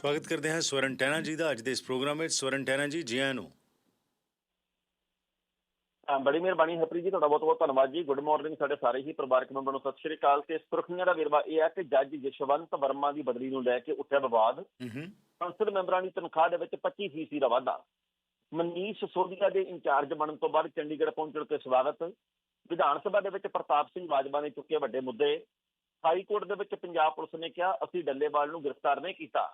ਸਵਾਗਤ ਕਰਦੇ ਹਾਂ ਸਵਰਨ ਟੈਨਾ ਜੀ ਦਾ ਅੱਜ ਦੇ ਇਸ ਪ੍ਰੋਗਰਾਮ ਵਿੱਚ। ਸਵਰਨ ਟੈਨਾ ਜੀ ਜੀ ਆਇਆਂ ਨੂੰ। ਬੜੀ ਮਿਹਰਬਾਨੀ ਹਰਪ੍ਰੀਤ ਜੀ ਤੁਹਾਡਾ ਬਹੁਤ ਬਹੁਤ ਧੰਨਵਾਦ ਜੀ। ਗੁੱਡ ਮਾਰਨਿੰਗ ਸਾਡੇ ਸਾਰੇ ਹੀ ਪਰਿਵਾਰਕ ਮੈਂਬਰਾਂ ਨੂੰ। ਸਤਿ ਸ਼੍ਰੀ ਅਕਾਲ ਤੇ ਸੁਰਖੀਆਂ ਦਾ ਵੇਰਵਾ ਇਹ ਹੈ ਕਿ ਜੱਜ ਜਸ਼ਵੰਤ ਵਰਮਾ ਦੀ ਬਦਲੀ ਨੂੰ ਲੈ ਕੇ ਉੱਠਿਆ ਵਿਵਾਦ। ਸੰਸਦ ਮੈਂਬਰਾਂ ਦੀ ਤਨਖਾਹ ਦੇ ਵਿੱਚ 25% ਦਾ ਵਾਧਾ। ਮਨੀਸ਼ ਸੋਧੀਆ ਦੇ ਇੰਚਾਰਜ ਬਣਨ ਤੋਂ ਬਾਅਦ ਚੰਡੀਗੜ੍ਹ ਪਹੁੰਚਣ ਤੇ ਸਵਾਗਤ। ਵਿਧਾਨ ਸਭਾ ਦੇ ਵਿੱਚ ਪ੍ਰਤਾਪ ਸਿੰਘ ਬਾਜਵਾ ਨੇ ਚੁੱਕੇ ਵੱਡੇ ਮੁੱਦੇ। ਹਾਈ ਕੋਰਟ ਦੇ ਵਿੱਚ ਪੰਜਾਬ ਪੁਲਿਸ ਨੇ ਕਿਹਾ ਅਸੀਂ ਡੱਲੇਵਾਲ ਨੂੰ ਗ੍ਰਿਫਤਾਰ ਨਹੀਂ ਕੀਤਾ।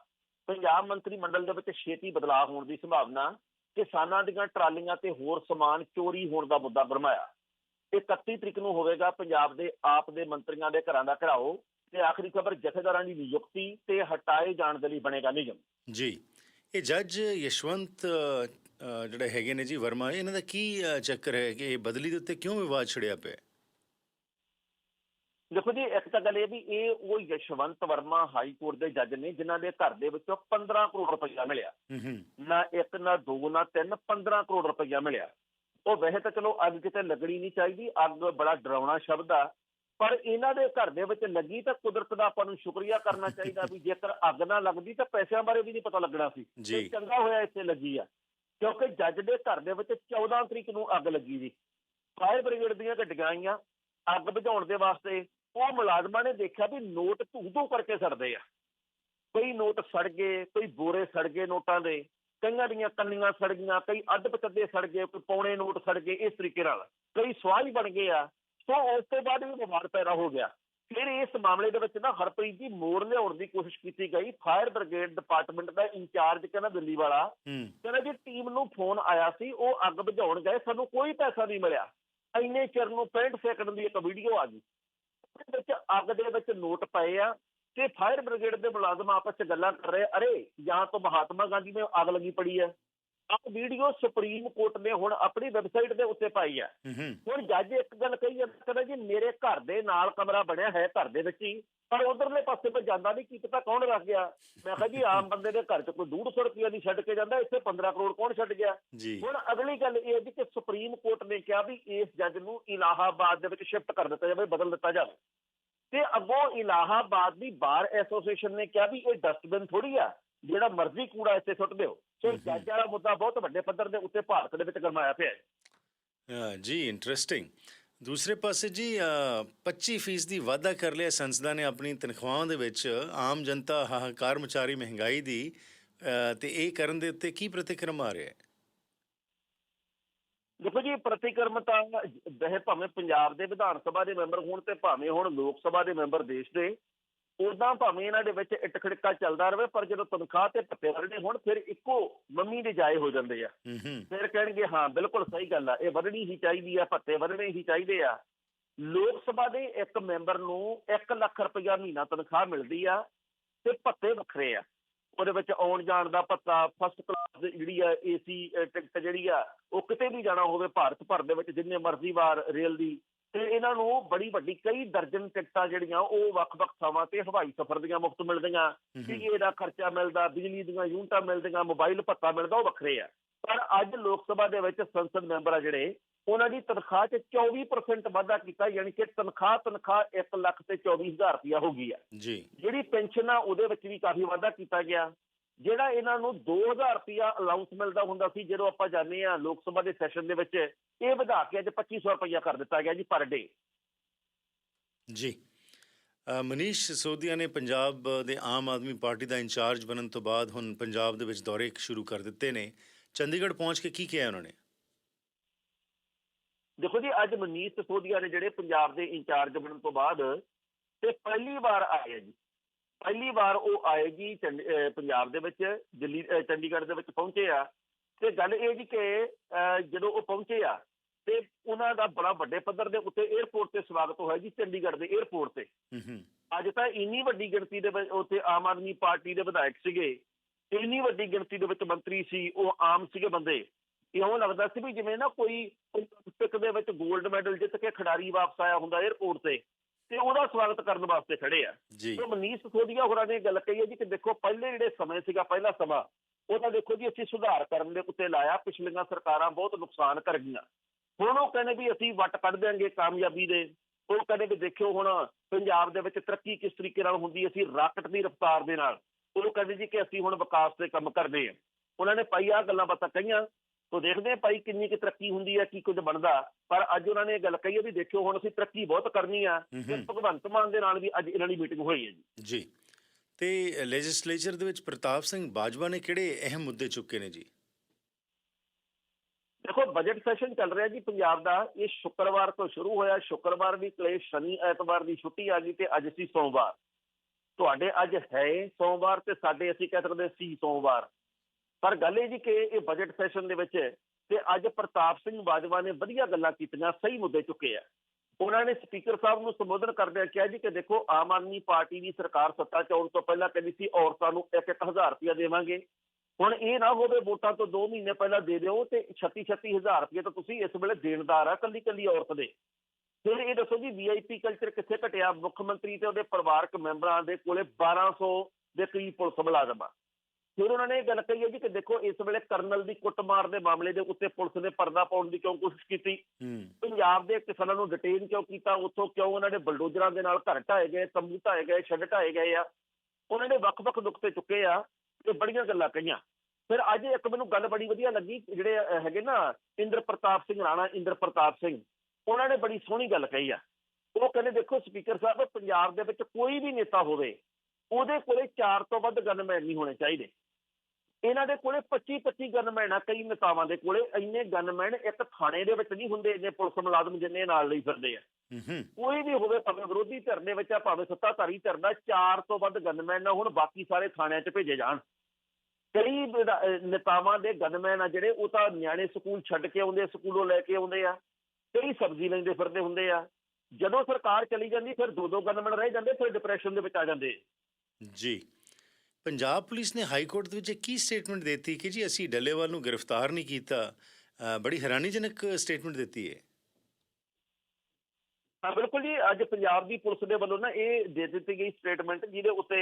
ਪੰਜਾਬ ਮੰਤਰੀ ਮੰਡਲ ਦੇ ਵਿੱਚ ਛੇਤੀ ਬਦਲਾਅ ਹੋਣ ਦੀ ਸੰਭਾਵਨਾ, ਕਿਸਾਨਾਂ ਦੀਆਂ ਟਰਾਲੀਆਂ ਤੇ ਹੋਰ ਸਮਾਨ ਚੋਰੀ ਹੋਣ ਦਾ ਮੁੱਦਾ ਗਰਮਾਇਆ 31 ਤਰੀਕ ਨੂੰ ਹੋਵੇਗਾ, ਪੰਜਾਬ ਦੇ ਆਪ ਦੇ ਮੰਤਰੀਆਂ ਦੇ ਘਰਾਂ ਦਾ ਘਰਾਓ ਤੇ ਆਖਰੀ ਖਬਰ, ਜਥੇਦਾਰਾਂ ਦੀ ਨਿਯੁਕਤੀ ਤੇ ਹਟਾਏ ਜਾਣ ਦੇ ਲਈ ਬਣੇਗਾ ਨਿਯਮ। ਜੀ, ਇਹ ਜੱਜ ਯਸ਼ਵੰਤ ਜਿਹੜੇ ਹੈਗੇ ਨੇ ਜੀ ਵਰਮਾ, ਇਹਨਾਂ ਦਾ ਕੀ ਚੱਕਰ ਹੈ ਕਿ ਇਹ ਬਦਲੀ ਦੇ ਉੱਤੇ ਕਿਉਂ ਵਿਵਾਦ ਛਿੜਿਆ ਪਿਆ? ਦੇਖੋ ਜੀ ਇੱਕ ਤਾਂ ਗੱਲ ਇਹ ਵੀ ਇਹ ਉਹ ਯਸ਼ਵੰਤ ਵਰਮਾ ਹਾਈ ਕੋਰਟ ਦੇ ਜੱਜ ਨੇ ਜਿਨ੍ਹਾਂ ਦੇ ਘਰ ਦੇ ਵਿੱਚੋਂ 15 ਕਰੋੜ ਰੁਪਈਆ ਮਿਲਿਆ। ਨਾ ਇੱਕ ਨਾ ਦੋ ਨਾ ਤਿੰਨ 15 ਕਰੋੜ ਰੁਪਈਆ ਮਿਲਿਆ। ਉਹ ਵੈਸੇ ਤਾਂ ਚਲੋ ਅੱਗ ਕਿਤੇ ਲੱਗਣੀ ਨਹੀਂ ਚਾਹੀਦੀ ਅੱਗ ਬੜਾ ਡਰਾਉਣਾ ਸ਼ਬਦ ਆ ਪਰ ਇਹਨਾਂ ਦੇ ਘਰ ਦੇ ਵਿੱਚ ਲੱਗੀ ਤਾਂ ਕੁਦਰਤ ਦਾ ਆਪਾਂ ਨੂੰ ਸ਼ੁਕਰੀਆ ਕਰਨਾ ਚਾਹੀਦਾ ਵੀ ਜੇਕਰ ਅੱਗ ਨਾ ਲੱਗਦੀ ਤਾਂ ਪੈਸਿਆਂ ਬਾਰੇ ਵੀ ਨਹੀਂ ਪਤਾ ਲੱਗਣਾ ਸੀ। ਤੇ ਚੰਗਾ ਹੋਇਆ ਇੱਥੇ ਲੱਗੀ ਆ ਕਿਉਂਕਿ ਜੱਜ ਦੇ ਘਰ ਦੇ ਵਿੱਚ 14 ਤਰੀਕ ਨੂੰ ਅੱਗ ਲੱਗੀ ਜੀ ਫਾਇਰ ਬ੍ਰਿਗੇਡ ਦੀਆਂ ਗੱਡੀਆਂ ਆਈਆਂ ਅੱਗ ਬੁਝਾਉਣ ਦੇ ਵਾਸਤੇ ਉਹ ਮੁਲਾਜ਼ਮਾਂ ਨੇ ਦੇਖਿਆ ਵੀ ਨੋਟ ਧੂ ਧੂ ਕਰਕੇ ਸੜਦੇ ਆ। ਕਈ ਨੋਟ ਸੜ ਗਏ ਕਈ ਬੋਰੇ ਸੜ ਗਏ ਨੋਟਾਂ ਦੇ ਕਈਆਂ ਦੀਆਂ ਕੰਨੀਆਂ ਸੜ ਗਈਆਂ ਕਈ ਅੱਧ ਪਚੱਦੇ ਸੜ ਗਏ ਕੋਈ ਪੌਣੇ ਨੋਟ ਸੜ ਗਏ ਇਸ ਤਰੀਕੇ ਨਾਲ। ਕਈ ਸਵਾਲ ਹੀ ਬਣ ਗਏ ਆ। ਸੋ ਉਸ ਤੋਂ ਬਾਅਦ ਵੀ ਵਿਵਾਦ ਪੈਦਾ ਹੋ ਗਿਆ। ਫਿਰ ਇਸ ਮਾਮਲੇ ਦੇ ਵਿੱਚ ਨਾ ਹਰਪ੍ਰੀਤ ਜੀ ਮੋੜ ਲਿਆਉਣ ਦੀ ਕੋਸ਼ਿਸ਼ ਕੀਤੀ ਗਈ। ਫਾਇਰ ਬ੍ਰਿਗੇਡ ਡਿਪਾਰਟਮੈਂਟ ਦਾ ਇੰਚਾਰਜ ਕਹਿੰਦਾ ਦਿੱਲੀ ਵਾਲਾ। ਕਹਿੰਦਾ ਜੀ ਟੀਮ ਨੂੰ ਫੋਨ ਆਇਆ ਸੀ ਉਹ ਅੱਗ ਬੁਝਾਉਣ ਗਏ ਸਾਨੂੰ ਕੋਈ ਪੈਸਾ ਨਹੀਂ ਮਿਲਿਆ। ਇੰਨੇ ਚਿਰ ਨੂੰ 65 ਸੈਕਿੰਡ ਦੀ ਇੱਕ ਵੀਡੀਓ ਆ ਗਈ। ਉਹਦੇ ਵਿੱਚ ਅੱਗ ਦੇ ਵਿੱਚ ਨੋਟ ਪਏ ਆ ਤੇ ਫਾਇਰ ਬ੍ਰਿਗੇਡ ਦੇ ਮੁਲਾਜ਼ਮ ਆਪਸ ਵਿੱਚ ਗੱਲਾਂ ਕਰ ਰਹੇ ਅਰੇ ਜਾਂ ਤਾਂ ਮਹਾਤਮਾ ਗਾਂਧੀ ਨੇ ਅੱਗ ਲੱਗੀ ਪੜੀ ਹੈ ਆਹ ਵੀਡੀਓ ਸੁਪਰੀਮ ਕੋਰਟ ਨੇ ਹੁਣ ਆਪਣੀ ਵੈਬਸਾਈਟ ਦੇ ਉੱਤੇ ਪਾਈ ਹੂੰ ਹੁਣ ਜੱਜ ਇੱਕ ਗੱਲ ਕਹੀ ਜਾਂਦਾ ਕਹਿੰਦਾ ਜੀ ਮੇਰੇ ਘਰ ਦੇ ਨਾਲ ਕਮਰਾ ਬਣਿਆ ਹੈ ਘਰ ਦੇ ਵਿੱਚ ਹੀ। ਪਰ ਉਧਰਲੇ ਪਾਸੇ ਮੈਂ ਜਾਂਦਾ ਨਹੀਂ ਕੀ ਪਤਾ ਕੌਣ ਰੱਖ ਗਿਆ। ਮੈਂ ਕਿਹਾ ਜੀ ਆਮ ਬੰਦੇ ਦੇ ਘਰ 'ਚ ਕੋਈ 150 ਰੁਪਏ ਦੀ ਛੱਡ ਕੇ ਜਾਂਦਾ ਇੱਥੇ 15 ਕਰੋੜ ਕੌਣ ਛੱਡ ਗਿਆ? ਹੁਣ ਅਗਲੀ ਗੱਲ ਇਹ ਹੈ ਕਿ ਸੁਪਰੀਮ ਕੋਰਟ ਨੇ ਕਿਹਾ ਵੀ ਇਸ ਜੱਜ ਨੂੰ ਇਲਾਹਾਬਾਦ ਦੇ ਵਿੱਚ ਸ਼ਿਫਟ ਕਰ ਦਿੱਤਾ ਜਾਵੇ ਬਦਲ ਦਿੱਤਾ ਜਾਵੇ। ਤੇ ਅੱਗੋਂ ਇਲਾਹਾਬਾਦ ਦੀ ਬਾਰ ਐਸੋਸੀਏਸ਼ਨ ਨੇ ਕਿਹਾ ਵੀ ਇਹ ਡਸਟਬਿਨ ਥੋੜੀ ਆ ਜਿਹੜਾ ਮਰਜ਼ੀ ਕੂੜਾ ਇੱਥੇ ਸੁੱਟ ਦਿਓ। ਸੋ ਜੱਜ ਵਾਲਾ ਮੁੱਦਾ ਬਹੁਤ ਵੱਡੇ ਪੱਧਰ ਦੇ ਉੱਤੇ ਭਾਰਤ ਦੇ ਵਿੱਚ ਗਰਮਾਇਆ ਪਿਆ ਹੈ। ਜੀ ਇੰਟਰਸਟਿੰਗ ਦੂਸਰੇ ਪਾਸੇ ਜੀ 25% ਦੀ ਵਾਧਾ ਕਰ ਲਿਆ ਸੰਸਦਾਂ ਨੇ ਆਪਣੀ ਤਨਖਾਹਾਂ ਦੇ ਵਿੱਚ। ਆਮ ਜਨਤਾ ਹਾਹਾਕਾਰ ਮਚਾਰੀ ਮਹਿੰਗਾਈ ਦੀ ਤੇ ਇਹ ਕਰਨ ਦੇ ਉੱਤੇ ਕੀ ਪ੍ਰਤੀਕਰਮ ਆ ਰਿਹਾ ਹੈ? ਦੇਖੋ ਜੀ, ਪ੍ਰਤੀਕਰਮ ਤਾਂ ਵੈਸੇ ਭਾਵੇਂ ਪੰਜਾਬ ਦੇ ਵਿਧਾਨ ਸਭਾ ਦੇ ਮੈਂਬਰ ਹੋਣ ਤੇ ਭਾਵੇਂ ਹੁਣ ਲੋਕ ਸਭਾ ਦੇ ਮੈਂਬਰ ਦੇਸ਼ ਦੇ ਉਦਾਂ ਭਾਵੇਂ ਇਹਨਾਂ ਦੇ ਵਿੱਚ ਇੱਟ ਖੜਕਾ ਚੱਲਦਾ ਰਹੇ ਪਰ ਜਦੋਂ ਤਨਖਾਹ ਤੇ ਪੱਤੇ ਵਰਦੇ ਹੁਣ ਫਿਰ ਇੱਕੋ ਮੰਮੀ ਦੇ ਜਾਏ ਹੋ ਜਾਂਦੇ ਆ। ਫਿਰ ਕਹਿਣਗੇ ਹਾਂ ਬਿਲਕੁਲ ਸਹੀ ਗੱਲ ਆ ਇਹ ਵਧਣੀ ਹੀ ਚਾਹੀਦੀ ਆ ਭੱਤੇ ਵਧਣੇ ਹੀ ਚਾਹੀਦੇ ਆ। ਲੋਕ ਸਭਾ ਦੇ ਇੱਕ ਮੈਂਬਰ ਨੂੰ 1 ਲੱਖ ਰੁਪਇਆ ਮਹੀਨਾ ਤਨਖਾਹ ਮਿਲਦੀ ਆ ਤੇ ਭੱਤੇ ਵੱਖਰੇ ਆ। ਉਹਦੇ ਵਿੱਚ ਆਉਣ ਜਾਣ ਦਾ ਭੱਤਾ ਫਸਟ ਕਲਾਸ ਜਿਹੜੀ ਆ ਏਸੀ ਟਿਕਟ ਜਿਹੜੀ ਆ ਉਹ ਕਿਤੇ ਵੀ ਜਾਣਾ ਹੋਵੇ ਭਾਰਤ ਭਰ ਦੇ ਵਿੱਚ ਜਿੰਨੇ ਮਰਜ਼ੀ ਵਾਰ ਰੇਲ ਦੀ ਤੇ ਇਹਨਾਂ ਨੂੰ ਬੜੀ ਵੱਡੀ ਕਈ ਦਰਜਨ ਟਿਕਟਾਂ ਜਿਹੜੀਆਂ ਉਹ ਵੱਖ-ਵੱਖ ਥਾਵਾਂ ਤੇ ਹਵਾਈ ਸਫ਼ਰ ਦੀਆਂ ਮੁਫਤ ਮਿਲਦੀਆਂ ਪੀਏ ਦਾ ਖਰਚਾ ਮਿਲਦਾ ਬਿਜਲੀ ਦੀਆਂ ਯੂਨਿਟਾਂ ਮਿਲਦੀਆਂ ਮੋਬਾਈਲ ਭੱਤਾ ਮਿਲਦਾ ਉਹ ਵੱਖਰੇ ਆ। ਪਰ ਅੱਜ ਲੋਕ ਸਭਾ ਦੇ ਵਿੱਚ ਸੰਸਦ ਮੈਂਬਰ ਆ ਜਿਹੜੇ ਉਹਨਾਂ ਦੀ ਤਨਖਾਹ 'ਚ 24% ਵਾਧਾ ਕੀਤਾ ਯਾਨੀ ਕਿ ਤਨਖਾਹ ਤਨਖਾਹ 1 ਲੱਖ ਤੇ 24000 ਰੁਪਇਆ ਹੋ ਗਈ ਆ। ਜੀ। ਜਿਹੜੀ ਪੈਨਸ਼ਨ ਆ ਉਹਦੇ ਵਿੱਚ ਵੀ ਕਾਫੀ ਵਾਧਾ ਕੀਤਾ ਗਿਆ। ਜਿਹੜਾ ਇਹਨਾਂ ਨੂੰ 2000 ਰੁਪਇਆ ਅਲਾਉਂਸ ਮਿਲਦਾ ਹੁੰਦਾ ਸੀ ਜਦੋਂ ਆਪਾਂ ਜਾਂਦੇ ਆ ਲੋਕ ਸਭਾ ਦੇ ਸੈਸ਼ਨ ਦੇ ਵਿੱਚ ਇਹ ਵਧਾ ਕੇ ਅੱਜ 2500 ਰੁਪਇਆ ਕਰ ਦਿੱਤਾ ਗਿਆ ਜੀ ਪਰ ਡੇ ਜੀ। ਮਨੀਸ਼ ਸੋਧੀਆ ਨੇ ਪੰਜਾਬ ਦੇ ਆਮ ਆਦਮੀ ਪਾਰਟੀ ਦਾ ਇੰਚਾਰਜ ਬਣਨ ਤੋਂ ਬਾਅਦ ਹੁਣ ਪੰਜਾਬ ਦੇ ਵਿੱਚ ਦੌਰੇ ਸ਼ੁਰੂ ਕਰ ਦਿੱਤੇ ਨੇ। ਚੰਡੀਗੜ੍ਹ ਪਹੁੰਚ ਕੇ ਕੀ ਕਿਹਾ ਉਹਨਾਂ ਨੇ? ਦੇਖੋ ਜੀ ਅੱਜ ਮਨੀਸ਼ ਸਿਸੋਦੀਆ ਨੇ ਜਿਹੜੇ ਪੰਜਾਬ ਦੇ ਇੰਚਾਰਜ ਬਣਨ ਤੋਂ ਬਾਅਦ ਤੇ ਪਹਿਲੀ ਵਾਰ ਆਏ ਜੀ। ਪਹਿਲੀ ਵਾਰ ਉਹ ਆਏਗੀ ਪੰਜਾਬ ਦੇ ਵਿੱਚ ਦਿੱਲੀ ਚੰਡੀਗੜ੍ਹ ਦੇ ਵਿੱਚ ਪਹੁੰਚੇ ਆ। ਤੇ ਗੱਲ ਇਹ ਜੀ ਕਿ ਜਦੋਂ ਉਹ ਪਹੁੰਚੇ ਆ ਤੇ ਉਹਨਾਂ ਦਾ ਬੜਾ ਵੱਡੇ ਪੱਧਰ ਦੇ ਉੱਤੇ 에어ਪੋਰਟ ਤੇ ਸਵਾਗਤ ਹੋਇਆ ਜੀ ਚੰਡੀਗੜ੍ਹ ਦੇ 에어ਪੋਰਟ ਤੇ ਅੱਜ ਤਾਂ ਇੰਨੀ ਵੱਡੀ ਗਿਣਤੀ ਦੇ ਵਿੱਚ ਉੱਥੇ ਆਮ ਆਦਮੀ ਪਾਰਟੀ ਦੇ ਵਿਧਾਇਕ ਸੀਗੇ। ਇੰਨੀ ਵੱਡੀ ਗਿਣਤੀ ਦੇ ਵਿੱਚ ਮੰਤਰੀ ਸੀ ਉਹ ਆਮ ਸੀਗੇ ਬੰਦੇ। ਇਹੋ ਲੱਗਦਾ ਸੀ ਵੀ ਜਿਵੇਂ ਨਾ ਕੋਈ 올림픽 ਦੇ ਵਿੱਚ 골ਡ ਮੈਡਲ ਜਿੱਤ ਕੇ ਖਿਡਾਰੀ ਵਾਪਸ ਆਇਆ ਹੁੰਦਾ 에어ਪੋਰਟ ਤੇ। ਤੇ ਉਹਦਾ ਸਵਾਗਤ ਕਰਨ ਵਾਸਤੇ ਖੜੇ ਆ। ਜੀ। ਤੇ ਮਨੀਸ਼ ਸਿਸੋਦੀਆ ਹੋਰਾਂ ਨੇ ਗੱਲ ਕਹੀ ਹੈ ਜੀ ਕਿ ਦੇਖੋ ਪਹਿਲੇ ਜਿਹੜੇ ਸਮੇਂ ਸੀਗਾ ਪਹਿਲਾ ਸਮਾਂ ਉਹਦਾ ਦੇਖੋ ਜੀ ਅਸੀਂ ਸੁਧਾਰ ਕਰਨ ਦੇ ਉੱਤੇ ਲਾਇਆ। ਪਿਛਲੀਆਂ ਸਰਕਾਰਾਂ ਬਹੁਤ ਨੁਕਸਾਨ ਕਰ ਗਈਆਂ। ਹੁਣ ਉਹ ਕਹਿੰਦੇ ਵੀ ਅਸੀਂ ਵੱਟ ਕੱਢ ਦਿਆਂਗੇ ਕਾਮਯਾਬੀ ਦੇ। ਉਹ ਕਹਿੰਦੇ ਵੀ ਦੇਖਿਓ ਹੁਣ ਪੰਜਾਬ ਦੇ ਵਿੱਚ ਤਰੱਕੀ ਕਿਸ ਤਰੀਕੇ ਨਾਲ ਹੁੰਦੀ ਹੈ, ਅਸੀਂ ਰਾਕਟ ਦੀ ਰਫ਼ਤਾਰ ਦੇ ਨਾਲ। ਉਹ ਕਹਿੰਦੇ ਜੀ ਕਿ ਅਸੀਂ ਹੁਣ ਵਿਕਾਸ ਦੇ ਕੰਮ ਕਰਦੇ ਹਾਂ। ਉਹਨਾਂ ਨੇ ਭਾਈ ਆਹ ਗੱਲਾਂ ਬਾਤਾਂ ਕਹੀਆਂ। ਤੋਂ ਦੇਖਦੇ ਹਾਂ ਭਾਈ ਕਿੰਨੀ ਕੁ ਤਰੱਕੀ ਹੁੰਦੀ ਹੈ ਕੀ ਕੁਝ ਬਣਦਾ। ਪਰ ਅੱਜ ਉਹਨਾਂ ਨੇ ਇਹ ਗੱਲ ਕਹੀ ਹੈ ਵੀ ਦੇਖਿਓ ਹੁਣ ਅਸੀਂ ਤਰੱਕੀ ਬਹੁਤ ਕਰਨੀ ਆ। ਭਗਵੰਤ ਮਾਨ ਦੇ ਨਾਲ ਵੀ ਅੱਜ ਇਹਨਾਂ ਦੀ ਮੀਟਿੰਗ ਹੋਈ ਹੈ ਜੀ। ਜੀ। ਤੇ ਲੈਜਿਸਲੇਚਰ ਦੇ ਵਿੱਚ ਪ੍ਰਤਾਪ ਸਿੰਘ ਬਾਜਵਾ ਨੇ ਕਿਹੜੇ ਅਹਿਮ ਮੁੱਦੇ ਚੁੱਕੇ ਨੇ ਜੀ? ਦੇਖੋ ਬਜਟ ਸੈਸ਼ਨ ਚੱਲ ਰਿਹਾ ਜੀ ਪੰਜਾਬ ਦਾ। ਇਹ ਸ਼ੁੱਕਰਵਾਰ ਤੋਂ ਸ਼ੁਰੂ ਹੋਇਆ। ਸ਼ੁੱਕਰਵਾਰ ਵੀ ਕਲੇਸ਼ ਸ਼ਨੀ ਐਤਵਾਰ ਦੀ ਛੁੱਟੀ ਆ ਗਈ ਤੇ ਅੱਜ ਸੀ ਸੋਮਵਾਰ। ਤੁਹਾਡੇ ਅੱਜ ਹੈ ਸੋਮਵਾਰ ਤੇ ਸਾਡੇ ਅਸੀਂ ਕਹਿ ਸਕਦੇ ਸੀ ਸੋਮਵਾਰ। ਪਰ ਗੱਲ ਇਹ ਜੀ ਕਿ ਇਹ ਬਜਟ ਸੈਸ਼ਨ ਦੇ ਵਿੱਚ ਤੇ ਅੱਜ ਪ੍ਰਤਾਪ ਸਿੰਘ ਬਾਜਵਾ ਨੇ ਵਧੀਆ ਗੱਲਾਂ ਕੀਤੀਆਂ, ਸਹੀ ਮੁੱਦੇ ਚੁੱਕੇ ਆ। ਉਹਨਾਂ ਨੇ ਸਪੀਕਰ ਸਾਹਿਬ ਨੂੰ ਸੰਬੋਧਨ ਕਰਦਿਆਂ ਕਿਹਾ ਜੀ ਕਿ ਦੇਖੋ, ਆਮ ਆਦਮੀ ਪਾਰਟੀ ਦੀ ਸਰਕਾਰ ਸੱਤਾ 'ਚ ਆਉਣ ਤੋਂ ਪਹਿਲਾਂ ਕਹਿੰਦੀ ਸੀ, ਔਰਤਾਂ ਨੂੰ 1-1000 ਰੁਪਇਆ ਦੇਵਾਂਗੇ। ਹੁਣ ਇਹ ਨਾ ਹੋਵੇ ਵੋਟਾਂ ਤੋਂ 2 ਮਹੀਨੇ ਪਹਿਲਾਂ ਦੇ ਦਿਓ ਤੇ 36 ਹਜ਼ਾਰ ਰੁਪਏ ਤਾਂ ਤੁਸੀਂ ਇਸ ਵੇਲੇ ਦੇਣਦਾਰ ਆ ਕੱਲੀ ਕੱਲੀ ਔਰਤ ਦੇ। ਫਿਰ ਇਹ ਦੱਸੋ ਜੀ ਵੀਆਈਪੀ ਕਲਚਰ ਕਿੱਥੇ ਘਟਿਆ? ਮੁੱਖ ਮੰਤਰੀ ਤੇ ਉਹਦੇ ਪਰਿਵਾਰਕ ਮੈਂਬਰਾਂ ਦੇ ਕੋਲੇ 1200 ਦੇ ਕਰੀਬ ਪੁਲਿਸ ਮੁਲਾਜ਼ਮ ਆ। ਫਿਰ ਉਹਨਾਂ ਨੇ ਇਹ ਗੱਲ ਕਹੀ ਹੈ ਜੀ ਕਿ ਦੇਖੋ ਇਸ ਵੇਲੇ ਕਰਨਲ ਦੀ ਕੁੱਟਮਾਰ ਦੇ ਮਾਮਲੇ ਦੇ ਉੱਤੇ ਪੁਲਿਸ ਨੇ ਪਰਦਾ ਪਾਉਣ ਦੀ ਕਿਉਂ ਕੋਸ਼ਿਸ਼ ਕੀਤੀ? ਪੰਜਾਬ ਦੇ ਕਿਸਾਨਾਂ ਨੂੰ ਡਿਟੇਨ ਕਿਉਂ ਕੀਤਾ? ਉੱਥੋਂ ਕਿਉਂ ਉਹਨਾਂ ਨੇ ਬਲਡੋਜ਼ਰਾਂ ਦੇ ਨਾਲ ਘਰ ਢਾਏ ਗਏ ਤੰਬੂ ਢਾਏ ਗਏ ਸ਼ੈੱਡ ਢਾਏ ਗਏ ਆ? ਉਹਨਾਂ ਨੇ ਵੱਖ-ਵੱਖ ਨੁਕਤੇ ਚੁੱਕੇ ਆ ਤੇ ਬੜੀਆਂ ਗੱਲਾਂ ਕਹੀਆਂ। ਫਿਰ ਅੱਜ ਇੱਕ ਮੈਨੂੰ ਗੱਲ ਬੜੀ ਵਧੀਆ ਲੱਗੀ ਜਿਹੜੇ ਹੈਗੇ ਨਾ ਇੰਦਰ ਪ੍ਰਤਾਪ ਸਿੰਘ ਰਾਣਾ ਇੰਦਰ ਪ੍ਰਤਾਪ ਸਿੰਘ ਉਹਨਾਂ ਨੇ ਬੜੀ ਸੋਹਣੀ ਗੱਲ ਕਹੀ ਆ। ਉਹ ਕਹਿੰਦੇ ਦੇਖੋ ਸਪੀਕਰ ਸਾਹਿਬ ਪੰਜਾਬ ਦੇ ਵਿੱਚ ਕੋਈ ਵੀ ਨੇਤਾ ਹੋਵੇ ਉਹਦੇ ਕੋਲੇ 4 ਤੋਂ ਵੱਧ ਗਨਮੈਨ ਨਹੀਂ ਹੋਣੇ ਚਾਹੀਦੇ। ਇਹਨਾਂ ਦੇ ਕੋਲੇ 25 25 ਗਨਮੈਨ ਆ ਕਈ ਨੇਤਾਵਾਂ ਦੇ ਕੋਲੇ ਇੰਨੇ ਗਨਮੈਨ ਇੱਕ ਥਾਣੇ ਦੇ ਵਿੱਚ ਨਹੀਂ ਹੁੰਦੇ ਇੰਨੇ ਪੁਲਿਸ ਮੁਲਾਜ਼ਮ ਜਿੰਨੇ ਨਾਲ ਲਈ ਫਿਰਦੇ ਆ। ਕੋਈ ਵੀ ਹੋਵੇ ਭਾਵੇਂ ਵਿਰੋਧੀ ਧਿਰ ਦੇ ਵਿੱਚ ਆ ਭਾਵੇਂ ਸੱਤਾਧਾਰੀ ਧਿਰ ਦਾ ਚਾਰ ਤੋਂ ਵੱਧ ਗਨਮੈਨ ਨਾ ਹੁਣ ਬਾਕੀ ਸਾਰੇ ਥਾਣਿਆਂ 'ਚ ਭੇਜੇ ਜਾਣ। ਕਈ ਨੇਤਾਵਾਂ ਦੇ ਗਨਮੈਨ ਆ ਜਿਹੜੇ ਉਹ ਤਾਂ ਨਿਆਣੇ ਸਕੂਲ ਛੱਡ ਕੇ ਆਉਂਦੇ ਸਕੂਲੋਂ ਲੈ ਕੇ ਆਉਂਦੇ ਆ ਕਈ ਸਬਜ਼ੀ ਲੈਂਦੇ ਫਿਰਦੇ ਹੁੰਦੇ ਆ। ਜਦੋਂ ਸਰਕਾਰ ਚਲੀ ਜਾਂਦੀ ਫਿਰ ਦੋ ਦੋ ਗਨਮੈਨ ਰਹਿ ਜਾਂਦੇ ਫਿਰ ਡਿਪਰੈਸ਼ਨ ਦੇ ਵਿੱਚ ਆ ਜਾਂਦੇ। ਜੀ। ਪੰਜਾਬ ਪੁਲਿਸ ਨੇ ਹਾਈ ਕੋਰਟ ਦੇ ਵਿੱਚ ਇੱਕ ਕੀ ਸਟੇਟਮੈਂਟ ਦਿੱਤੀ ਕਿ ਜੀ ਅਸੀਂ ਡੱਲੇਵਾਲ ਨੂੰ ਗ੍ਰਿਫਤਾਰ ਨਹੀਂ ਕੀਤਾ? ਬੜੀ ਹੈਰਾਨੀਜਨਕ ਸਟੇਟਮੈਂਟ ਦਿੱਤੀ ਹੈ ਹਾਂ, ਬਿਲਕੁਲ ਜੀ। ਅੱਜ ਪੰਜਾਬ ਦੀ ਪੁਲਿਸ ਦੇ ਵੱਲੋਂ ਨਾ ਇਹ ਦੇ ਦਿੱਤੀ ਗਈ ਸਟੇਟਮੈਂਟ ਜਿਹਦੇ ਉੱਤੇ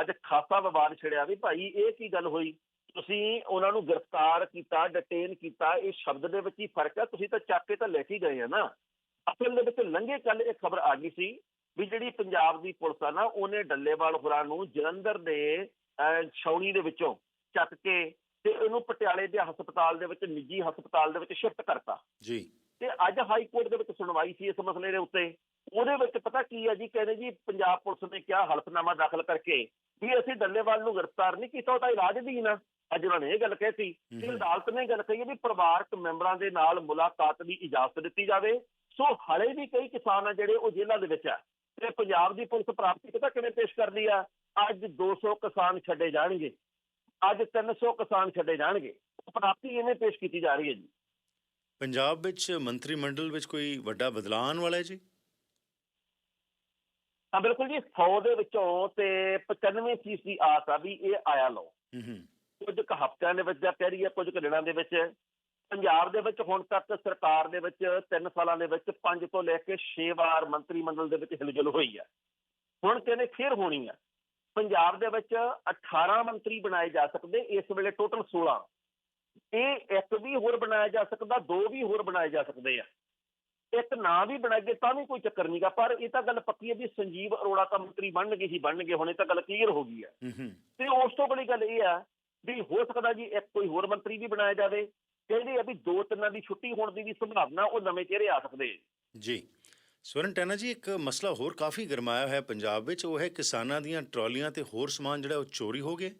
ਅੱਜ ਖਾਸਾ ਵਿਵਾਦ ਛਿੜਿਆ ਵੀ। ਭਾਈ, ਇਹ ਕੀ ਗੱਲ ਹੋਈ? ਤੁਸੀਂ ਉਹਨਾਂ ਨੂੰ ਗ੍ਰਿਫਤਾਰ ਕੀਤਾ ਡਿਟੇਨ ਕੀਤਾ, ਇਹ ਸ਼ਬਦ ਦੇ ਵਿੱਚ ਹੀ ਫ਼ਰਕ ਹੈ ਤੁਸੀਂ ਤਾਂ ਚੱਕ ਕੇ ਤਾਂ ਲੈ ਕੇ ਗਏ ਆ ਨਾ। ਅਸਲ ਦੇ ਵਿੱਚ ਲੰਘੇ ਕੱਲ ਇਹ ਖਬਰ ਆ ਗਈ ਸੀ ਵੀ ਜਿਹੜੀ ਪੰਜਾਬ ਦੀ ਪੁਲਿਸ ਆ ਨਾ, ਉਹਨੇ ਡੱਲੇਵਾਲ ਹੋਰਾਂ ਨੂੰ ਜਲੰਧਰ ਦੇ ਛਾਉਣੀ ਦੇ ਵਿੱਚੋਂ ਚੱਕ ਕੇ ਤੇ ਇਹਨੂੰ ਪਟਿਆਲੇ ਦੇ ਹਸਪਤਾਲ ਦੇ ਵਿੱਚ ਨਿੱਜੀ ਹਸਪਤਾਲ ਦੇ ਵਿੱਚ ਸ਼ਿਫਟ ਕਰਤਾ। ਜੀ। ਤੇ ਅੱਜ ਹਾਈ ਕੋਰਟ ਦੇ ਵਿੱਚ ਸੁਣਵਾਈ ਸੀ ਇਸ ਮਸਲੇ ਦੇ ਉੱਤੇ। ਉਹਦੇ ਵਿੱਚ ਪਤਾ ਕੀ ਹੈ ਜੀ ਕਹਿੰਦੇ ਜੀ ਪੰਜਾਬ ਪੁਲਿਸ ਨੇ ਕਿਹਾ ਹਲਫਨਾਮਾ ਦਾਖਲ ਕਰਕੇ ਵੀ ਅਸੀਂ ਡੱਲੇਵਾਲ ਨੂੰ ਗ੍ਰਿਫਤਾਰ ਨਹੀਂ ਕੀਤਾ ਉਹ ਤਾਂ ਇਰਾਜਦੀਨ ਆ। ਅੱਜ ਉਹਨਾਂ ਨੇ ਇਹ ਗੱਲ ਕਹਿਤੀ। ਕਿ। ਅਦਾਲਤ ਨੇ ਗੱਲ ਕਹੀ ਹੈ ਵੀ ਪਰਿਵਾਰਕ ਮੈਂਬਰਾਂ ਦੇ ਨਾਲ ਮੁਲਾਕਾਤ ਦੀ ਇਜਾਜ਼ਤ ਦਿੱਤੀ ਜਾਵੇ। ਸੋ ਹਲੇ ਵੀ ਕਈ ਕਿਸਾਨ ਆ ਜਿਹੜੇ ਉਹ ਜੇਲ੍ਹਾਂ ਦੇ ਵਿੱਚ ਆ। ਤੇ ਪੰਜਾਬ ਦੀ ਪੁਲਿਸ ਪ੍ਰਾਪਤੀ ਪਤਾ ਕਿਵੇਂ ਪੇਸ਼ ਕਰਦੀ ਆ? ਅੱਜ 200 ਕਿਸਾਨ ਛੱਡੇ ਜਾਣਗੇ। ਅੱਜ 300 ਕਿਸਾਨ ਛੱਡੇ ਜਾਣਗੇ। ਪ੍ਰਾਪਤੀ ਇਵੇਂ ਪੇਸ਼ ਕੀਤੀ ਜਾ ਰਹੀ ਹੈ ਜੀ। ਪੰਜਾਬ ਵਿੱਚ ਮੰਤਰੀ ਮੰਡਲ ਵਿੱਚ ਕੋਈ ਵੱਡਾ ਬਦਲਾਅ ਆਉਣ ਵਾਲਾ ਹੈ ਜੀ? ਹਾਂ ਬਿਲਕੁਲ ਜੀ। 100 ਦੇ ਵਿੱਚੋਂ ਤੇ 95 ਫੀਸਦੀ ਦੀ ਆਸ ਆ ਵੀ ਇਹ ਆਇਆ ਲਓ। ਹੂੰ ਹੂੰ। ਕੁਝ ਕੁ ਹਫ਼ਤਿਆਂ ਦੇ ਵਿੱਚ ਜਾਂ ਕਹਿ ਰਹੀ ਹੈ ਕੁਝ ਕੁ ਦਿਨਾਂ ਦੇ ਵਿੱਚ ਪੰਜਾਬ ਦੇ ਵਿੱਚ ਹੁਣ ਤੱਕ ਸਰਕਾਰ ਦੇ ਵਿੱਚ 3 ਸਾਲਾਂ ਦੇ ਵਿੱਚ 5 ਤੋਂ ਲੈ ਕੇ 6 ਵਾਰ ਮੰਤਰੀ ਮੰਡਲ ਦੇ ਵਿੱਚ ਹਿਲਜੁਲ ਹੋਈ ਹੈ ਹੁਣ ਕਹਿੰਦੇ ਫਿਰ ਹੋਣੀ ਹੈ ਪੰਜਾਬ ਦੇ ਵਿੱਚ 18 ਮੰਤਰੀ ਬਣਾਏ ਜਾ ਸਕਦੇ ਇਸ ਵੇਲੇ ਟੋਟਲ 16 ਇਹ ਇੱਕ ਵੀ ਹੋਰ ਬਣਾਇਆ ਜਾ ਸਕਦਾ ਦੋ ਵੀ ਹੋਰ ਬਣਾਏ ਜਾ ਸਕਦੇ ਆ। ਇੱਕ ਨਾ ਵੀ ਬਣਾਈਏ ਤਾਂ ਵੀ ਕੋਈ ਚੱਕਰ ਨਹੀਂਗਾ ਪਰ ਇਹ ਤਾਂ ਗੱਲ ਪੱਕੀ ਹੈ ਵੀ ਸੰਜੀਵ ਅਰੋੜਾ ਤਾਂ ਮੰਤਰੀ ਬਣਨਗੇ ਹੀ ਬਣਨਗੇ ਹੁਣ ਇਹ ਤਾਂ ਗੱਲ ਕਲੀਅਰ ਹੋ ਗਈ ਹੂੰ। ਤੇ ਉਸ ਤੋਂ ਬੜੀ ਗੱਲ ਇਹ ਆ ਵੀ ਹੋ ਸਕਦਾ ਜੀ ਇੱਕ ਕੋਈ ਹੋਰ ਮੰਤਰੀ ਵੀ ਬਣਾਇਆ ਜਾਵੇ। ਕਹਿੰਦੇ ਆ ਵੀ ਦੋ ਤਿੰਨਾਂ ਦੀ ਛੁੱਟੀ ਹੋਣ ਦੀ ਵੀ ਸੰਭਾਵਨਾ ਉਹ ਨਵੇਂ ਚਿਹਰੇ ਆ ਸਕਦੇ। ਜੀ। ਸਵਰਨ ਟੈਨਾ ਜੀ ਇੱਕ ਮਸਲਾ ਹੋਰ ਕਾਫੀ ਗਰਮਾਇਆ ਹੋਇਆ ਪੰਜਾਬ ਵਿੱਚ ਉਹ ਹੈ ਕਿਸਾਨਾਂ ਦੀਆਂ ਟਰਾਲੀਆਂ ਤੇ ਹੋਰ ਸਮਾਨ ਜਿਹੜਾ ਉਹ ਚੋਰੀ ਹੋ ਗਏ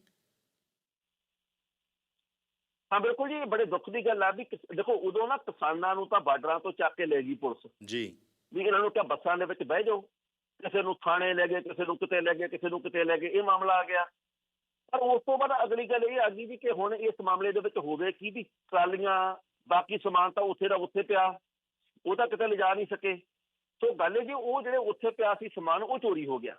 ਹਾਂ ਬਿਲਕੁਲ ਜੀ ਬੜੇ ਦੁੱਖ ਦੀ ਗੱਲ ਆ ਵੀ ਦੇਖੋ ਉਦੋਂ ਨਾ ਕਿਸਾਨਾਂ ਨੂੰ ਤਾਂ ਬਾਰਡਰਾਂ ਤੋਂ ਚੱਕ ਕੇ ਲੈ ਗਈ ਪੁਲਿਸ। ਜੀ। ਵੀ ਇਹਨਾਂ ਨੂੰ ਕਿਹਾ ਬੱਸਾਂ ਦੇ ਵਿੱਚ ਬਹਿ ਜਾਓ ਕਿਸੇ ਨੂੰ ਥਾਣੇ ਲੈ ਗਏ ਕਿਸੇ ਨੂੰ ਕਿਤੇ ਲੈ ਗਏ ਕਿਸੇ ਨੂੰ ਕਿਤੇ ਲੈ ਗਏ ਇਹ ਮਾਮਲਾ ਆ ਗਿਆ। ਪਰ ਉਸ ਤੋਂ ਬਾਅਦ ਅਗਲੀ ਗੱਲ ਇਹ ਆ ਗਈ ਵੀ ਕਿ ਹੁਣ ਇਸ ਮਾਮਲੇ ਦੇ ਵਿੱਚ ਹੋਵੇ ਕੀ ਵੀ ਟਰਾਲੀਆਂ ਬਾਕੀ ਸਮਾਨ ਤਾਂ ਉੱਥੇ ਦਾ ਉੱਥੇ ਪਿਆ ਉਹ ਤਾਂ ਕਿਤੇ ਲਿਜਾ ਨਹੀਂ ਸਕੇ। ਸੋ ਗੱਲ ਇਹ ਜੀ ਉਹ ਜਿਹੜੇ ਉੱਥੇ ਪਿਆ ਸੀ ਸਮਾਨ ਉਹ ਚੋਰੀ ਹੋ ਗਿਆ।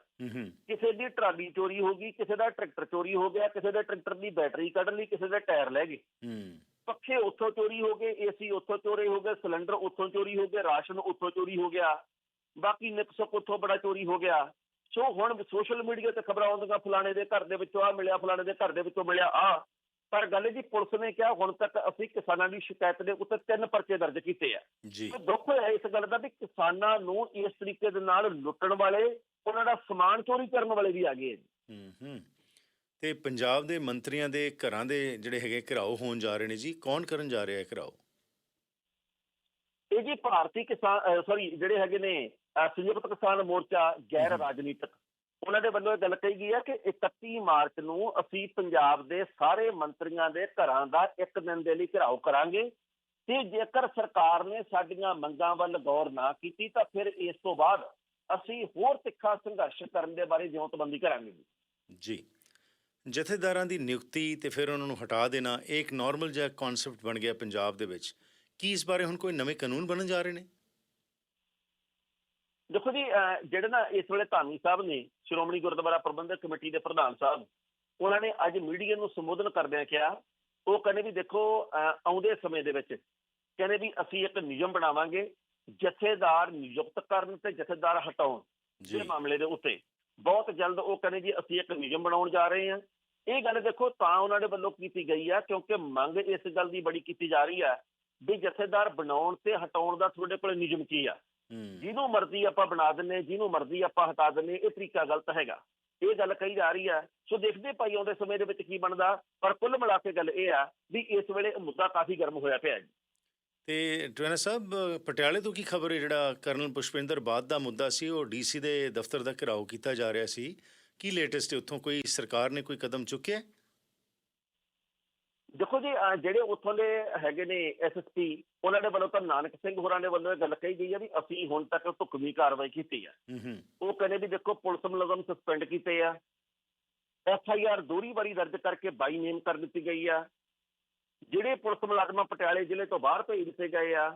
ਕਿਸੇ ਦੀ ਟਰਾਲੀ ਚੋਰੀ ਹੋ ਗਈ ਕਿਸੇ ਦਾ ਟਰੈਕਟਰ ਚੋਰੀ ਹੋ ਗਿਆ ਕਿਸੇ ਦੇ ਟਰੈਕਟਰ ਦੀ ਬੈਟਰੀ ਕੱਢ ਲਈ ਕਿਸੇ ਦੇ ਟਾਇਰ ਲੈ ਗਏ। ਪੱਖੇ ਉੱਥੋਂ ਚੋਰੀ ਹੋ ਗਏ ਏਸੀ ਉੱਥੋਂ ਚੋਰੀ ਹੋ ਗਏ ਸਿਲੰਡਰ ਉੱਥੋਂ ਚੋਰੀ ਹੋ ਗਏ ਰਾਸ਼ਨ ਉੱਥੋਂ ਚੋਰੀ ਹੋ ਗਿਆ। ਬਾਕੀ ਨਿਕਸਕ ਉੱਥੋਂ ਬੜਾ ਚੋਰੀ ਹੋ ਗਿਆ। ਸੋ ਹੁਣ ਸੋਸ਼ਲ ਮੀਡੀਆ ਤੇ ਖਬਰਾਂ ਆਉਂਦੀਆਂ ਫਲਾਣੇ ਦੇ ਘਰ ਦੇ ਵਿੱਚੋਂ ਆ ਮਿਲਿਆ ਫਲਾਣੇ ਦੇ ਘਰ ਦੇ ਵਿੱਚੋਂ ਮਿਲਿਆ ਆ ਪਰ ਗੱਲ ਇਹ ਜੀ ਪੁਲਿਸ ਨੇ ਕਿਹਾ ਹੁਣ ਤੱਕ ਅਸੀਂ ਕਿਸਾਨਾਂ ਦੀ ਸ਼ਿਕਾਇਤ ਦੇ ਉੱਤੇ ਤਿੰਨ ਪਰਚੇ ਦਰਜ ਕੀਤੇ ਆ। ਜੀ। ਦੁੱਖ ਹੋਇਆ ਇਸ ਗੱਲ ਦਾ ਵੀ ਕਿਸਾਨਾਂ ਨੂੰ ਇਸ ਤਰੀਕੇ ਦੇ ਨਾਲ ਲੁੱਟਣ ਵਾਲੇ ਉਹਨਾਂ ਦਾ ਸਮਾਨ ਚੋਰੀ ਕਰਨ ਵਾਲੇ ਵੀ ਆ ਗਏ ਹੂੰ ਹੂੰ। ਤੇ ਪੰਜਾਬ ਦੇ ਮੰਤਰੀਆਂ ਦੇ ਘਰਾਂ ਦੇ ਜਿਹੜੇ ਹੈਗੇ ਘਿਰਾਓ ਹੋਣ ਜਾ ਰਹੇ ਨੇ ਜੀ ਕੌਣ ਕਰਨ ਜਾ ਰਿਹਾ ਹੈ ਘਿਰਾਓ? ਇਹ ਜੀ ਭਾਰਤੀ ਕਿਸਾਨ ਸੌਰੀ ਜਿਹੜੇ ਹੈਗੇ ਨੇ ਸੰਯੁਕਤ ਕਿਸਾਨ ਮੋਰਚਾ ਗੈਰ। ਰਾਜਨੀਤਿਕ। ਉਹਨਾਂ ਦੇ ਵੱਲੋਂ ਇਹ ਗੱਲ ਕਹੀ ਗਈ ਹੈ ਕਿ 31 ਮਾਰਚ ਨੂੰ ਅਸੀਂ ਪੰਜਾਬ ਦੇ ਸਾਰੇ ਮੰਤਰੀਆਂ ਦੇ ਘਰਾਂ ਦਾ ਇੱਕ ਦਿਨ ਦੇ ਲਈ ਘਿਰਾਓ ਕਰਾਂਗੇ ਤੇ ਜੇਕਰ ਸਰਕਾਰ ਨੇ ਸਾਡੀਆਂ ਮੰਗਾਂ ਵੱਲ ਗੌਰ ਨਾ ਕੀਤੀ ਤਾਂ ਫਿਰ ਇਸ ਤੋਂ ਬਾਅਦ ਅਸੀਂ ਹੋਰ ਤਿੱਖਾ ਸੰਘਰਸ਼ ਕਰਨ ਦੇ ਬਾਰੇ ਜਿਉਂਤਬੰਦੀ ਕਰਾਂਗੇ ਜੀ। ਜੀ। ਜਥੇਦਾਰਾਂ ਦੀ ਨਿਯੁਕਤੀ ਤੇ ਫਿਰ ਉਹਨਾਂ ਨੂੰ ਹਟਾ ਦੇਣਾ ਇਹ ਇੱਕ ਨਾਰਮਲ ਜਿਹਾ ਕਨਸੈਪਟ ਬਣ ਗਿਆ ਪੰਜਾਬ ਦੇ ਵਿੱਚ। ਕੀ ਇਸ ਬਾਰੇ ਹੁਣ ਕੋਈ ਨਵੇਂ ਕਾਨੂੰਨ ਬਣਨ ਜਾ ਰਹੇ ਨੇ? ਦੇਖੋ ਜੀ ਜਿਹੜੇ ਨਾ ਇਸ ਵੇਲੇ ਧਾਮੀ ਸਾਹਿਬ ਨੇ ਸ਼੍ਰੋਮਣੀ ਗੁਰਦੁਆਰਾ ਪ੍ਰਬੰਧਕ ਕਮੇਟੀ ਦੇ ਪ੍ਰਧਾਨ ਸਾਹਿਬ ਉਹਨਾਂ ਨੇ ਅੱਜ ਮੀਡੀਆ ਨੂੰ ਸੰਬੋਧਨ ਕਰਦਿਆਂ ਕਿਹਾ ਉਹ ਕਹਿੰਦੇ ਵੀ ਦੇਖੋ ਆਉਂਦੇ ਸਮੇਂ ਦੇ ਵਿੱਚ ਕਹਿੰਦੇ ਵੀ ਅਸੀਂ ਇੱਕ ਨਿਯਮ ਬਣਾਵਾਂਗੇ ਜਥੇਦਾਰ ਨਿਯੁਕਤ ਕਰਨ ਤੇ ਜਥੇਦਾਰ ਹਟਾਉਣ ਦੇ ਮਾਮਲੇ ਦੇ ਉੱਤੇ। ਬਹੁਤ ਜਲਦ ਉਹ ਕਹਿੰਦੇ ਜੀ ਅਸੀਂ ਇੱਕ ਨਿਯਮ ਬਣਾਉਣ ਜਾ ਰਹੇ ਹਾਂ। ਇਹ ਗੱਲ ਦੇਖੋ ਤਾਂ ਉਹਨਾਂ ਦੇ ਵੱਲੋਂ ਕੀਤੀ ਗਈ ਆ ਕਿਉਂਕਿ ਮੰਗ ਇਸ ਗੱਲ ਦੀ ਬੜੀ ਕੀਤੀ ਜਾ ਰਹੀ ਆ ਵੀ ਜਥੇਦਾਰ ਬਣਾਉਣ ਤੇ ਹਟਾਉਣ ਦਾ ਤੁਹਾਡੇ ਕੋਲ ਨਿਯਮ ਕੀ ਆ? ਜਿਹਨੂੰ ਮਰਜ਼ੀ ਆਪਾਂ ਬਣਾ ਦਿੰਨੇ ਜਿਹਨੂੰ ਮਰਜ਼ੀ ਆਪਾਂ ਹਟਾ ਦਿੰਨੇ ਇਹ ਤਰੀਕਾ ਗਲਤ ਹੈਗਾ। ਇਹ ਗੱਲ ਕਹੀ ਜਾ ਰਹੀ ਹੈ। ਸੋ ਦੇਖਦੇ ਭਾਈ ਆਉਂਦੇ ਸਮੇਂ ਦੇ ਵਿੱਚ ਕੀ ਬਣਦਾ ਪਰ ਕੁੱਲ ਮਿਲਾ ਕੇ ਗੱਲ ਇਹ ਆ ਵੀ ਇਸ ਵੇਲੇ ਮੁੱਦਾ ਕਾਫੀ ਗਰਮ ਹੋਇਆ ਪਿਆ ਜੀ ਤੇ ਟਵੈਨਾ ਸਾਹਿਬ ਪਟਿਆਲੇ ਤੋਂ ਕੀ ਖਬਰ ਹੈ? ਜਿਹੜਾ ਕਰਨਲ ਪੁਸ਼ਪਿੰਦਰ ਬਾਦ ਦਾ ਮੁੱਦਾ ਸੀ ਉਹ ਡੀਸੀ ਦੇ ਦਫ਼ਤਰ ਦਾ ਘਿਰਾਓ ਕੀਤਾ ਜਾ ਰਿਹਾ ਸੀ। ਕੀ ਲੇਟੈਸਟ ਹੈ? ਉੱਥੋਂ ਕੋਈ ਸਰਕਾਰ ਨੇ ਕੋਈ ਕਦਮ ਚੁੱਕਿਆ? ਦੇਖੋ ਜੀ ਜਿਹੜੇ ਉੱਥੋਂ ਦੇ ਹੈਗੇ ਨੇ ਐਸਐਸਪੀ ਉਹਨਾਂ ਦੇ ਵੱਲੋਂ ਤਾਂ ਨਾਨਕ ਸਿੰਘ ਹੋਰਾਂ ਦੇ ਵੱਲੋਂ ਇਹ ਗੱਲ ਕਹੀ ਗਈ ਹੈ ਵੀ ਅਸੀਂ ਹੁਣ ਤੱਕ ਢੁਕਵੀਂ ਕਾਰਵਾਈ ਕੀਤੀ ਹੂੰ। ਉਹ ਕਹਿੰਦੇ ਵੀ ਦੇਖੋ ਪੁਲਿਸ ਮੁਲਾਜ਼ਮ ਸਸਪੈਂਡ ਕੀਤੇ ਆ। ਐਫ ਆਈ ਆਰ ਦੋਹਰੀ ਵਾਰੀ ਦਰਜ ਕਰਕੇ ਬਾਈ ਨੇਮ ਕਰ ਦਿੱਤੀ ਗਈ ਆ। ਜਿਹੜੇ ਪੁਲਿਸ ਮੁਲਾਜ਼ਮ ਪਟਿਆਲੇ ਜ਼ਿਲ੍ਹੇ ਤੋਂ ਬਾਹਰ ਭੇਜ ਦਿੱਤੇ ਗਏ ਆ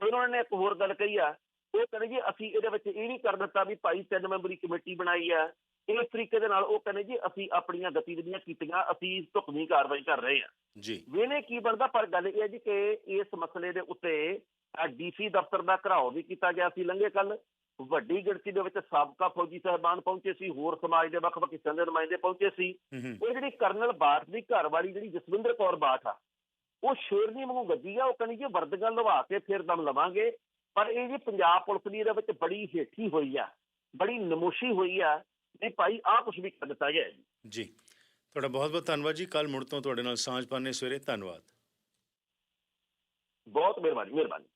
ਉਹਨਾਂ ਨੇ ਇੱਕ ਹੋਰ ਗੱਲ ਕਹੀ ਆ ਉਹ ਕਹਿੰਦੇ ਜੀ ਅਸੀਂ ਇਹਦੇ ਵਿੱਚ ਇਹ ਵੀ ਕਰ ਦਿੱਤਾ ਵੀ ਭਾਈ ਤਿੰਨ ਮੈਂਬਰੀ ਕਮੇਟੀ ਬਣਾਈ ਆ। ਇਸ ਤਰੀਕੇ ਦੇ ਨਾਲ ਉਹ ਕਹਿੰਦੇ ਜੀ ਅਸੀਂ ਆਪਣੀਆਂ ਗਤੀਵਿਧੀਆਂ ਕੀਤੀਆਂ ਅਸੀਂ ਢੁਕਵੀਂ ਕਾਰਵਾਈ ਕਰ ਰਹੇ ਆ ਜੀ। ਵੇਲੇ ਕੀ ਬਣਦਾ? ਪਰ ਗੱਲ ਇਹ ਹੈ ਜੀ ਕਿ ਇਸ ਮਸਲੇ ਦੇ ਉੱਤੇ ਡੀਸੀ ਦਫ਼ਤਰ ਦਾ ਘਰਾਓ ਵੀ ਕੀਤਾ ਗਿਆ ਸੀ ਲੰਘੇ ਕੱਲ ਵੱਡੀ ਗਿਣਤੀ ਦੇ ਵਿੱਚ ਸਾਬਕਾ ਫੌਜੀ ਸਾਹਿਬਾਨ ਪਹੁੰਚੇ ਸੀ ਹੋਰ ਸਮਾਜ ਦੇ ਵੱਖ-ਵੱਖ ਹਿੱਸਿਆਂ ਦੇ ਨੁਮਾਇੰਦੇ ਪਹੁੰਚੇ ਸੀ। ਹੂੰ ਹੂੰ। ਉਹ ਜਿਹੜੀ ਕਰਨਲ ਬਾਠ ਦੀ ਘਰ ਵਾਲੀ ਜਿਹੜੀ ਜਸਵਿੰਦਰ ਕੌਰ ਬਾਠ ਆ ਉਹ ਸ਼ੇਰਨੀ ਵਾਂਗੂ ਗੱਜੀ ਆ ਉਹ ਕਹਿੰਦੀ ਜੀ ਵਰਦਗਾਂ ਲਵਾ ਕੇ ਫਿਰ ਦਮ ਲਵਾਂਗੇ। ਪਰ ਇਹ ਜੀ ਪੰਜਾਬ ਪੁਲਿਸ ਦੀ ਇਹਦੇ ਵਿੱਚ ਬੜੀ ਹੇਠੀ ਹੋਈ ਆ ਬੜੀ ਨਮੋਸ਼ੀ ਹੋਈ ਆ ਵੀ ਭਾਈ ਆਹ ਕੁਝ ਵੀ ਕਰ ਦਿੱਤਾ ਗਿਆ ਜੀ। ਜੀ। ਤੁਹਾਡਾ ਬਹੁਤ ਬਹੁਤ ਧੰਨਵਾਦ ਜੀ। ਕੱਲ ਮੁੜ ਤੋਂ ਤੁਹਾਡੇ ਨਾਲ ਸਾਂਝ ਪਾਣੇ ਸਵੇਰੇ। ਧੰਨਵਾਦ। ਬਹੁਤ ਮਿਹਰਬਾਨੀ ਮਿਹਰਬਾਨੀ।